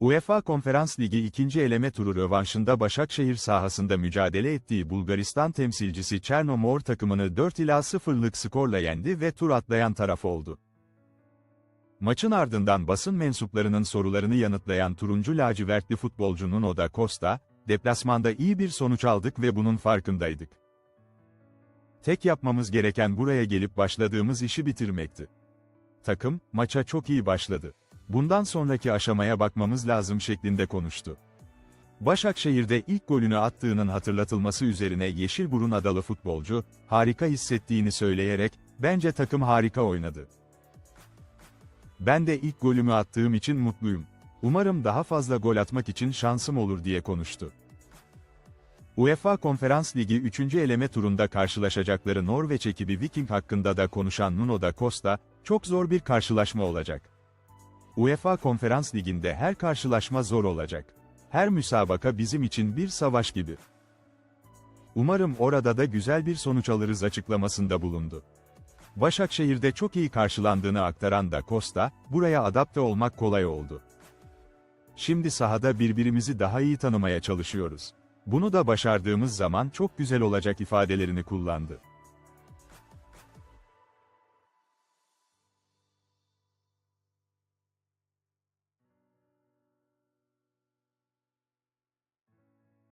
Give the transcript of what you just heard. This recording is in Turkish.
UEFA Konferans Ligi ikinci eleme turu rövanşında Başakşehir sahasında mücadele ettiği Bulgaristan temsilcisi Çernomor takımını 4 ila 0'lık skorla yendi ve tur atlayan taraf oldu. Maçın ardından basın mensuplarının sorularını yanıtlayan turuncu lacivertli futbolcu Nuno da Costa, deplasmanda iyi bir sonuç aldık ve bunun farkındaydık. Tek yapmamız gereken buraya gelip başladığımız işi bitirmekti. Takım, maça çok iyi başladı. Bundan sonraki aşamaya bakmamız lazım şeklinde konuştu. Başakşehir'de ilk golünü attığının hatırlatılması üzerine Yeşilburun adalı futbolcu, harika hissettiğini söyleyerek, bence takım harika oynadı. Ben de ilk golümü attığım için mutluyum. Umarım daha fazla gol atmak için şansım olur diye konuştu. UEFA Konferans Ligi 3. eleme turunda karşılaşacakları Norveç ekibi Viking hakkında da konuşan Nuno da Costa, çok zor bir karşılaşma olacak. UEFA Konferans Ligi'nde her karşılaşma zor olacak. Her müsabaka bizim için bir savaş gibi. Umarım orada da güzel bir sonuç alırız açıklamasında bulundu. Başakşehir'de çok iyi karşılandığını aktaran da Costa, buraya adapte olmak kolay oldu. Şimdi sahada birbirimizi daha iyi tanımaya çalışıyoruz. Bunu da başardığımız zaman çok güzel olacak ifadelerini kullandı.